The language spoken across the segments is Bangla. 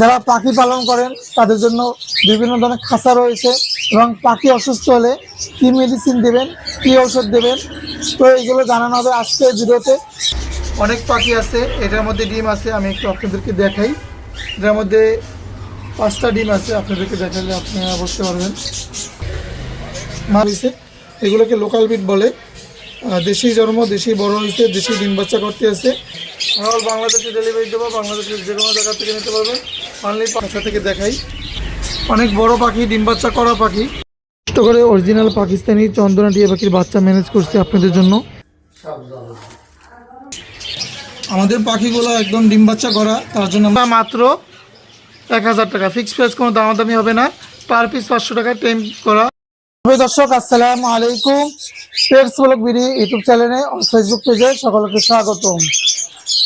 যারা পাখি পালন করেন, তাদের জন্য বিভিন্ন ধরনের খাঁচা রয়েছে এবং পাখি অসুস্থ হলে কি মেডিসিন দেবেন, কি ওষুধ দেবেন, তো এইগুলো জানানো হবে আজকে ভিডিওতে। অনেক পাখি আছে, এটার মধ্যে ডিম আছে, আমি একটু আপনাদেরকে দেখাই। এটার মধ্যে পাঁচটা ডিম আছে, আপনাদেরকে দেখালে আপনারা বুঝতে পারবেন। মারিছে এগুলোকে লোকাল বিট বলে। দেশি জন্ম, দেশি বড় হয়েছে দেশি ডিম বাচ্চা করতে আছে। অল বাংলাদেশে ডেলিভারি দেবো বাংলাদেশের যে কোনো জায়গা থেকে নিতে পারবেন। অনলি পাঁচটা থেকে দেখাই। অনেক বড় পাখি ডিম বাচ্চা করা পাখি। কষ্ট করে অরিজিনাল পাকিস্তানি চন্দনা টিয়া পাখির বাচ্চা ম্যানেজ করছে আপনাদের জন্য। আমাদের পাখিগুলো একদম ডিম বাচ্চা করা তার জন্য আমরা মাত্র এক হাজার টাকা। ফিক্স প্রাইস কোনো দামাদামি হবে না। পার পিস পাঁচশো টাকা টেম করা। দর্শক আসসালামু আলাইকুম। পেটস ব্লগ বিডি ইউটিউব চ্যানেলে ও ফেসবুক পেজে সকলকে স্বাগতম।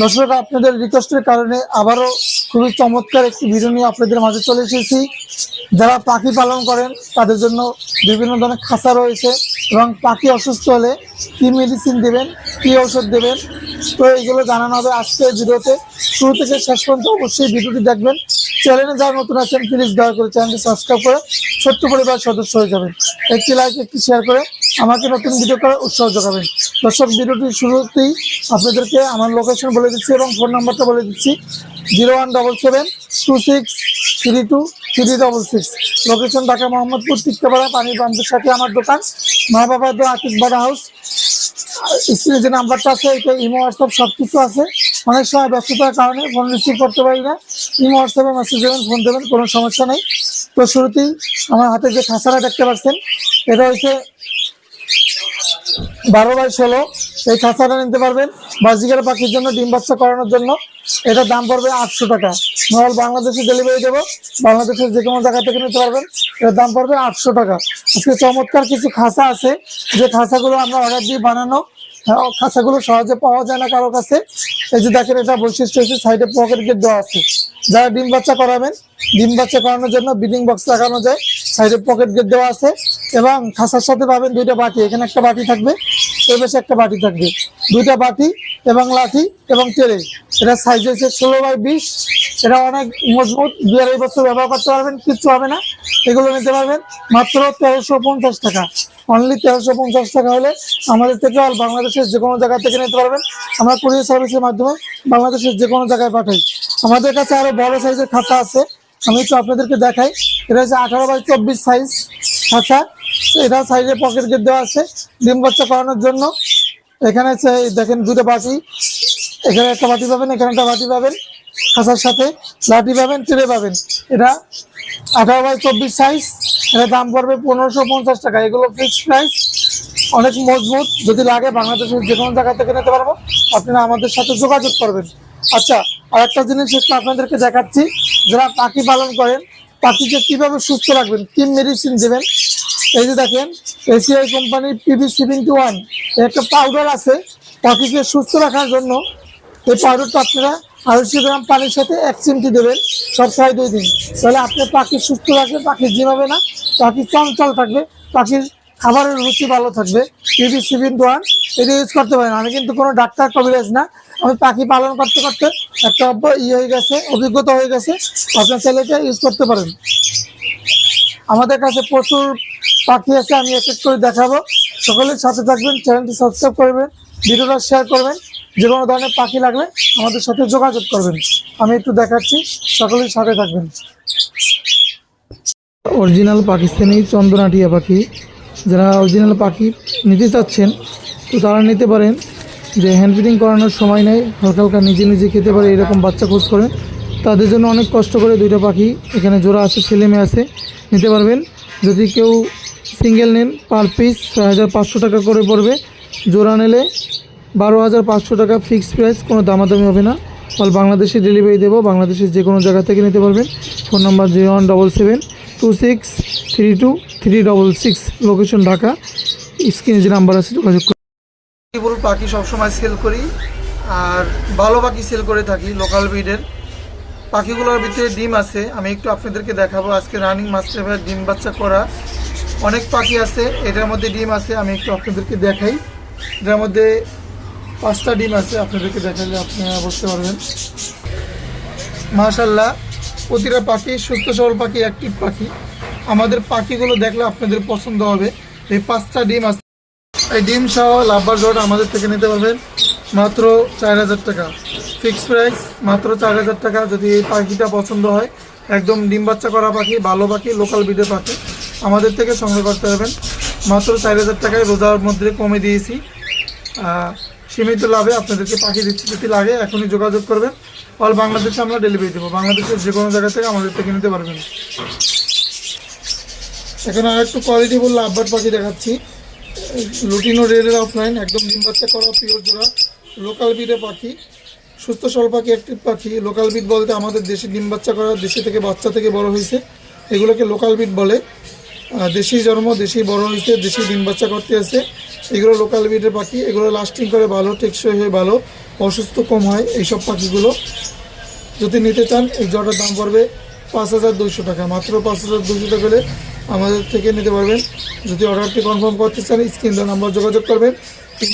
দর্শক, আপনাদের রিকোয়েস্টের কারণে আবারও খুবই চমৎকার একটি ভিডিও নিয়ে আপনাদের মাঝে চলে এসেছি। যারা পাখি পালন করেন, তাদের জন্য বিভিন্ন ধরনের খাঁচা রয়েছে এবং পাখি অসুস্থ হলে কি মেডিসিন দেবেন, কি ঔষধ দেবেন, তো এইগুলো জানানো হবে আজকের ভিডিওতে। শুরু থেকে শেষ পর্যন্ত অবশ্যই ভিডিওটি দেখবেন। চ্যানেলে যারা নতুন আছেন প্লিজ দয়া করে চ্যানেলটি সাবস্ক্রাইব করে ছোট্ট পরিবার সদস্য হয়ে যাবেন। একটি লাইক একটি শেয়ার করে আমাকে নতুন ভিডিও করার উৎসাহ যোগাবেন। দর্শক ভিডিওটি শুরুতেই আপনাদেরকে আমার লোকেশন বলে দিচ্ছি এবং ফোন নাম্বারটা বলে দিচ্ছি। Zero one double seven two six three two three double six location Dhaka Mohammadpur Tikkapara পানি পাম্পের সাথে আমার দোকান। মা বাবা দো আতিক বাড়া হাউস স্ক্রিনে যে নাম্বারটা আছে, এটা ইমো, হোয়াটসঅ্যাপ সব কিছু আছে। অনেক সময় ব্যস্ততার কারণে ফোন রিসিভ করতে পারি না। ইমো, হোয়াটসঅ্যাপে মেসেজ দেবেন ফোন দেবেন, কোনো সমস্যা নেই। তো শুরুতেই আমার হাতে যে খাঁচাটা দেখতে পাচ্ছেন, এটা হচ্ছে বারো বাই ষোলো। এই খাঁচাটা নিতে পারবেন বাজিকার পাখির জন্য, ডিম বাচ্চা করানোর জন্য। এটার দাম পড়বে আটশো টাকা। নহল বাংলাদেশে ডেলিভারি দেবো। বাংলাদেশের যে কোনো জায়গা থেকে নিতে পারবেন। এটার দাম পড়বে আটশো টাকা। আজকে চমৎকার কিছু খাঁচা আছে। যে খাঁচাগুলো আমরা অর্ডার দিয়ে বানানো খাঁচাগুলো সহজে পাওয়া যায় না কারও কাছে। এই যে দেখেন, এটা বৈশিষ্ট্য হচ্ছে সাইডে পকেট গেট দেওয়া আছে। যারা ডিম বাচ্চা করাবেন, ডিম বাচ্চা করানোর জন্য বিডিং বক্স লাগানো যায়। সাইডে পকেট গেট দেওয়া আছে এবং খাঁচার সাথে পাবেন দুইটা বাটি। এখানে একটা বাটি থাকবে এই পাশে একটা বাটি থাকবে। দুইটা বাটি এবং লাঠি এবং তেরে এটা সাইজ হচ্ছে ষোলো বাই বিশ। এটা অনেক মজবুত দুই আড়াই বছর ব্যবহার করতে পারবেন, কিচ্ছু হবে না। এগুলো নিতে পারবেন মাত্র তেরোশো পঞ্চাশ টাকা। অনলি তেরোশো পঞ্চাশ টাকা হলে আমাদের থেকে অল বাংলাদেশের যে কোনো জায়গা থেকে নিতে পারবেন। আমরা কুরিয়ার সার্ভিসের মাধ্যমে বাংলাদেশের যে কোনো জায়গায় পাঠাই। আমাদের কাছে আরও বড় সাইজের খাতা আছে। আমি একটু আপনাদেরকে দেখাই। এটা হচ্ছে আঠারো বাই চব্বিশ সাইজ খাঁচা এটা সাইডে পকেট গেট দেওয়া আছে ডিম বাচ্চা করানোর জন্য। এখানে দেখেন দুটো বাটি। এখানে একটা বাটি পাবেন, এখানে একটা বাটি পাবেন। খাঁচার সাথে। লাঠি পাবেন ট্রে পাবেন। এটা আঠারো বাই চব্বিশ সাইজ এটা দাম পড়বে পনেরোশো পঞ্চাশ টাকা। এগুলো ফিক্সড প্রাইস অনেক মজবুত। যদি লাগে বাংলাদেশের যে কোনো জায়গা থেকে নিতে পারব। আপনারা আমাদের সাথে যোগাযোগ করবেন। আচ্ছা আর একটা জিনিস একটু আপনাদেরকে দেখাচ্ছি। যারা পাখি পালন করেন, পাখিকে কীভাবে সুস্থ রাখবেন? কি মেডিসিন দেবেন। এই যে দেখেন এসিআই কোম্পানির পিভি সেভেন্টি ওয়ান একটা পাউডার আছে পাখিকে সুস্থ রাখার জন্য। এই পাউডারটা আপনারা আড়াইশো গ্রাম পানির সাথে এক চিমটি দেবেন সপ্তাহে দুই দিন। তাহলে আপনার পাখি সুস্থ রাখবে পাখি জিমাবে না, পাখি চঞ্চল থাকবে, পাখির খাবারের রুচি ভালো থাকবে। পিভি, সেভেন, দোয়ান, এটা ইউজ করতে পারেন। আমি কিন্তু কোনো ডাক্তার কবিরাজ না। আমি পাখি পালন করতে করতে একটা অভ্য- ই হয়ে গেছে, অভিজ্ঞতা হয়ে গেছে। আপনার ছেলেকে ইউজ করতে পারেন। আমাদের কাছে প্রচুর পাখি আছে, আমি এক এক করে দেখাবো। সকলের সাথে থাকবেন, চ্যানেলটি সাবস্ক্রাইব করবেন, ভিডিওটা শেয়ার করবেন। যে কোনো ধরনের পাখি লাগলে আমাদের সাথে যোগাযোগ করবেন। আমি একটু দেখাচ্ছি, সকলের সাথে থাকবেন। অরিজিনাল পাকিস্তানি চন্দনাটিয়া পাখি। যারা অরিজিনাল পাখি নিতে চাচ্ছেন, তো তারা নিতে পারেন। যে হ্যান্ড ফিডিং করানোর সময় নেই, হালকা হালকা নিজে নিজে খেতে পারে, এরকম বাচ্চা খোঁজ করেন। তাদের জন্য অনেক কষ্ট করে দুইটা পাখি এখানে জোড়া আছে, ছেলে মেয়ে আছে, নিতে পারবেন। যদি কেউ সিঙ্গেল নেন পার পিস ছয় হাজার পাঁচশো টাকা করে পড়বে। জোড়া নিলে বারো হাজার পাঁচশো টাকা ফিক্সড প্রাইস কোনো দামাদামি হবে না। ফল বাংলাদেশে ডেলিভারি দেবো, বাংলাদেশের যে কোনো জায়গা থেকে নিতে পারবেন। Phone number zero one double seven two six three two three double six location Dhaka. স্ক্রিনে যে নাম্বার আছে, যোগাযোগ বল পাখি সবসময় সেল করি, আর ভালো পাখি সেল করে থাকি লোকাল ব্রিডের পাখিগুলোর ভিতরে ডিম আছে, আমি একটু আপনাদেরকে দেখাবো। আজকে রানিং মাস্টার ভাই ডিম বাচ্চা করা। অনেক পাখি আছে, এটার মধ্যে ডিম আছে, আমি একটু আপনাদেরকে দেখাই। এটার মধ্যে পাঁচটা ডিম আছে, আপনাদেরকে দেখালে আপনারা বুঝতে পারবেন। মাশাল্লাহ প্রতিটা পাখি, সুস্থ সবল পাখি অ্যাক্টিভ পাখি। আমাদের পাখিগুলো দেখলে আপনাদের পছন্দ হবে। এই পাঁচটা ডিম আছে। এই ডিম সহ লাভবার জোড়া আমাদের থেকে নিতে পারবেন। মাত্র চার হাজার টাকা। ফিক্স প্রাইস মাত্র চার হাজার টাকা। যদি এই পাখিটা পছন্দ হয়, একদম ডিম বাচ্চা করা পাখি, ভালো পাখি লোকাল বিডের পাখি, আমাদের থেকে সংগ্রহ করতে পারবেন। মাত্র চার হাজার টাকায় রোজার মধ্যে কমে দিয়েছি। সীমিত লাভে আপনাদেরকে পাখি দিচ্ছি। যদি লাগে, এখনই যোগাযোগ করবেন। অল বাংলাদেশে আমরা ডেলিভারি দেবো। বাংলাদেশের যে কোনো জায়গা থেকে আমাদের থেকে নিতে পারবেন। এখন আর একটু কোয়ালিটি বললে আব্বার পাখি দেখাচ্ছি। লুটিনো রেডের অফলাইন একদম ডিম বাচ্চা করা পিওর জোড়া। লোকাল বিডে পাখি। সুস্থ সল পাখি অ্যাক্টিভ পাখি। লোকাল বিট বলতে আমাদের দেশে ডিম বাচ্চা করা, দেশে থেকে বাচ্চা থেকে বড় হয়েছে। এগুলোকে লোকাল বিট বলে। দেশি জন্ম, দেশি বড় হয়েছে, দেশি ডিম বাচ্চা করতে আছে। এগুলো লোকাল ব্রিডের পাখি, এগুলো লাস্টিং করে ভালো, টেকসই হয়ে ভালো, অসুস্থ কম হয় এইসব পাখিগুলো। যদি নিতে চান, এই জটার দাম পড়বে পাঁচ হাজার দুইশো টাকা। মাত্র পাঁচ হাজার দুইশো টাকা হলে আমাদের থেকে নিতে পারবেন। যদি অর্ডারটি কনফার্ম করতে চান, স্ক্রিন দেওয়া নাম্বার যোগাযোগ করবেন।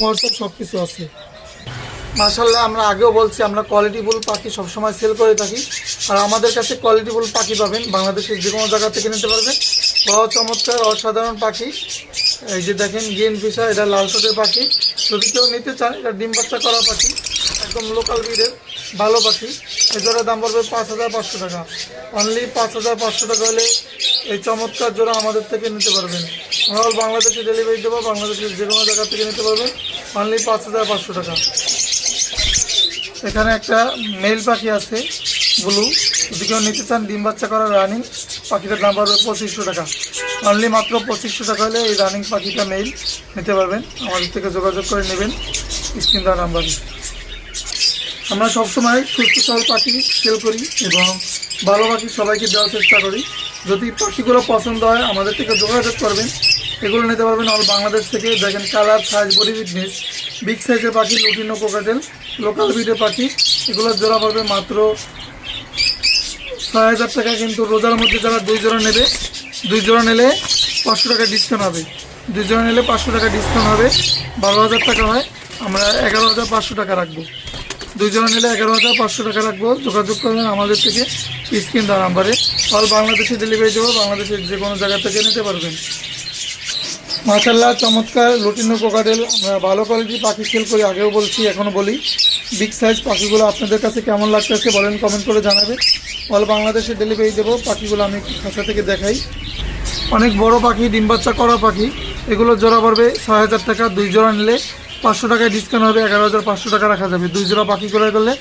হোয়াটসঅ্যাপ সব কিছু আছে। মাশাল্লাহ আমরা আগেও বলছি, আমরা কোয়ালিটিফুল পাখি সবসময় সেল করে থাকি। আর আমাদের কাছে কোয়ালিটিফুল পাখি পাবেন। বাংলাদেশের যে কোনো জায়গা থেকে নিতে পারবেন। বড় চমৎকার অসাধারণ পাখি। এই যে দেখেন গ্রিন ফিশার এটা লাল ঠোঁটের পাখি। যদি কেউ নিতে চান এটা ডিম বাচ্চা করা পাখি। একদম লোকাল ব্রিডের ভালো পাখি। এই জোড়ার দাম পড়বে পাঁচ হাজার পাঁচশো টাকা। অনলি পাঁচ হাজার পাঁচশো টাকা হলে এই চমৎকার জোড়া আমাদের থেকে নিতে পারবেন। আমরা বাংলাদেশে ডেলিভারি দেবো, বাংলাদেশের যে কোনো জায়গা থেকে নিতে পারবেন। অনলি পাঁচ হাজার পাঁচশো টাকা। এখানে একটা মেল পাখি আছে ব্লু যদি কেউ নিতে চান, ডিম বাচ্চা করা রানিং পাখিটার দাম পড়বে পঁচিশশো টাকা। অনলি মাত্র পঁচিশশো টাকা হলে এই রানিং পাখিটা মেল নিতে পারবেন। আমাদের থেকে যোগাযোগ করে নেবেন স্ক্রিন দেওয়া নাম্বারে আমরা সবসময় সুস্থ, সবল পাখি সেল করি এবং ভালো পাখি সবাইকে দেওয়ার চেষ্টা করি। যদি পাখিগুলো পছন্দ হয়, আমাদের থেকে যোগাযোগ করবেন। এগুলো নিতে পারবেন অল বাংলাদেশ থেকে। দেখেন colour size body fitness big সাইজের পাখি লুটিনো কোকাটেল লোকাল বিডের পাখি। এগুলোর জোড়া পড়বে মাত্র ছয় হাজার টাকা কিন্তু রোজার মধ্যে যারা দুই জোড়া নেবে, দুই জোড়া নিলে পাঁচশো টাকা ডিসকাউন্ট হবে। দুই জোড়া নিলে পাঁচশো টাকা ডিসকাউন্ট হবে। বারো হাজার টাকা হয়, আমরা এগারো হাজার পাঁচশো টাকা রাখব। দুইজনে নিলে এগারো হাজার পাঁচশো টাকা রাখব। যোগাযোগ করবেন আমাদের থেকে স্ক্রিন দেওয়া নাম্বারে। অল বাংলাদেশে ডেলিভারি দেবো, বাংলাদেশের যে কোনো জায়গা থেকে নিতে পারবেন। মাশাল্লাহ চমৎকার লুটিনো কোকাডেল আমরা ভালো কোয়ালিটির পাখি সেল করি, আগেও বলছি এখনও বলি। বিগ সাইজ পাখিগুলো আপনাদের কাছে কেমন লাগতেছে বলেন কমেন্ট করে জানাবেন। অল বাংলাদেশে ডেলিভারি দেবো। পাখিগুলো আমি খাঁচা থেকে দেখাই। অনেক বড় পাখি, ডিম বাচ্চা করা পাখি। এগুলো জোড়া পড়বে ছয় হাজার টাকা। দুই জোড়া নিলে পাঁচশো টাকায় ডিসকাউন্ট হবে, এগারো হাজার পাঁচশো টাকা রাখা যাবে। দুই জোড়া পাখি করে করলে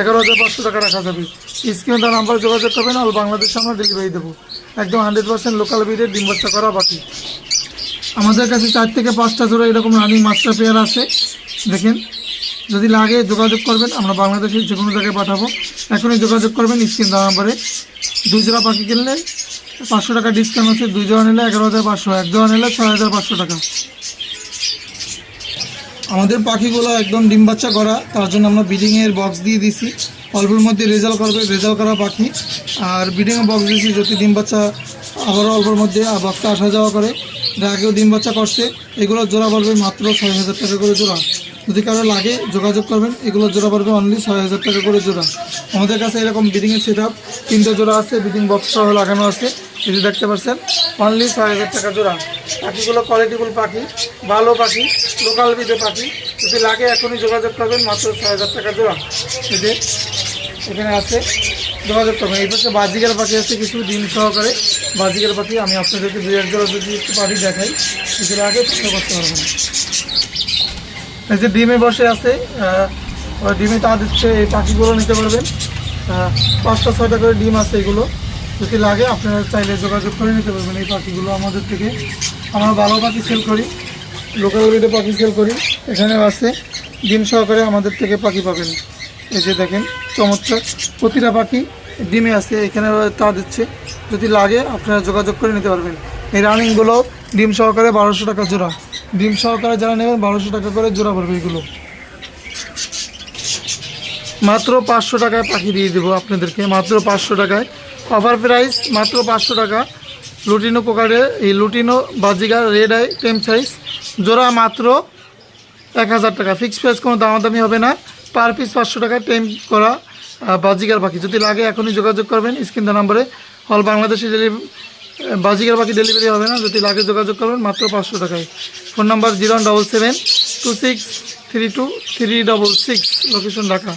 এগারো হাজার পাঁচশো টাকা রাখা যাবে। স্ক্রিনে তার নাম্বার যোগাযোগ করবেন, অল বাংলাদেশে আমরা ডেলিভারি দেবো। একদম হান্ড্রেড পার্সেন্ট লোকাল বিডের ডিম বাচ্চা করা পাখি। আমাদের কাছে চার থেকে পাঁচটা জোড়া এরকম রানিং মাস্টার পেয়ার আছে। দেখেন যদি লাগে যোগাযোগ করবেন, আমরা বাংলাদেশের যে কোনো জায়গায় পাঠাবো। এখনই যোগাযোগ করবেন স্ক্রিন দেওয়া নাম্বারে। দুই জোড়া পাখি কিনলে পাঁচশো টাকা ডিসকাউন্ট আছে, দুই জোড়া নিলে এগারো হাজার পাঁচশো, এক জোড়া নিলে ছয় হাজার পাঁচশো টাকা। আমাদের পাখিগুলো একদম ডিম বাচ্চা করা, তার জন্য আমরা ব্রিডিংয়ের বক্স দিয়ে দিছি। অল্পের মধ্যে রেজাল্ট করবে রেজাল্ট করা পাখি। আর ব্রিডিংয়ের বক্স দিয়েছি যদি ডিম বাচ্চা আবারও অল্পের মধ্যে বক্সটা আসা যাওয়া করে। আগেও ডিম বাচ্চা করছে, এগুলো জোড়া পড়বে মাত্র ছয় হাজার টাকা করে জোড়া। যদি কারও লাগে যোগাযোগ করবেন, এগুলো জোড়া পড়বে অনলি ছয় হাজার টাকা করে জোড়া। আমাদের কাছে এরকম ব্রিডিংয়ের সেট আপ তিনটে জোড়া আছে ব্রিডিং বক্স সহ লাগানো আছে। যে দেখতে পাচ্ছেন অনলি ছয় হাজার টাকা জোড়া। পাখিগুলো কোয়ালিটিফুল পাখি, ভালো পাখি লোকাল বিদে পাখি। যদি লাগে এখনই যোগাযোগ করবেন, মাত্র ছয় হাজার টাকা জোড়া। যে এখানে আছে, যোগাযোগ করবেন। এই পাশে বাজিকার পাখি আছে, কিছু ডিম সহকারে। বাজিকার পাখি আমি আপনাদেরকে দুই, এক জোড়া যদি একটু পাখি দেখাই কিছুর আগে করতে পারবেন। এই যে ডিমে বসে আছে ডিমে তা দিচ্ছে, এই পাখিগুলো নিতে পারবেন। পাঁচটা, ছয়টা করে ডিম আছে এগুলো। যদি লাগে, আপনারা চাইলে যোগাযোগ করে নিতে পারবেন এই পাখিগুলো আমাদের থেকে। আমরা ভালো পাখি সেল করি লোকাল রেটে পাখি সেল করি। এখানেও আছে, ডিম সহকারে আমাদের থেকে পাখি পাবেন। এই যে দেখেন, চমৎকার। প্রতিটা পাখি ডিমে আছে এখানে তা দিচ্ছে। যদি লাগে, আপনারা যোগাযোগ করে নিতে পারবেন। এই রানিংগুলো ডিম সহকারে বারোশো টাকা জোড়া। ডিম সহকারে যারা নেবেন বারোশো টাকা করে জোড়া পড়বে এগুলো। মাত্র পাঁচশো টাকায় পাখি দিয়ে দেবো আপনাদেরকে। মাত্র পাঁচশো টাকায়। অফার প্রাইস মাত্র পাঁচশো টাকা। লুটিনো পোকারে এই লুটিনো বাজিগার রেড আই টেম সাইজ। জোড়া মাত্র এক হাজার টাকা। ফিক্স প্রাইস কোনো দামাদামি হবে না। পার পিস পাঁচশো টাকা টেম করা আহ, বাজিকার পাখি। যদি লাগে এখনই যোগাযোগ করবেন। স্ক্রিন নাম্বারে। হল বাংলাদেশে ডেলিভারি বাজিকার বাকি ডেলিভারি হবে না। যদি লাগে যোগাযোগ করবেন, মাত্র পাঁচশো টাকায়। Phone number zero double seven two six three two three double six location Dhaka.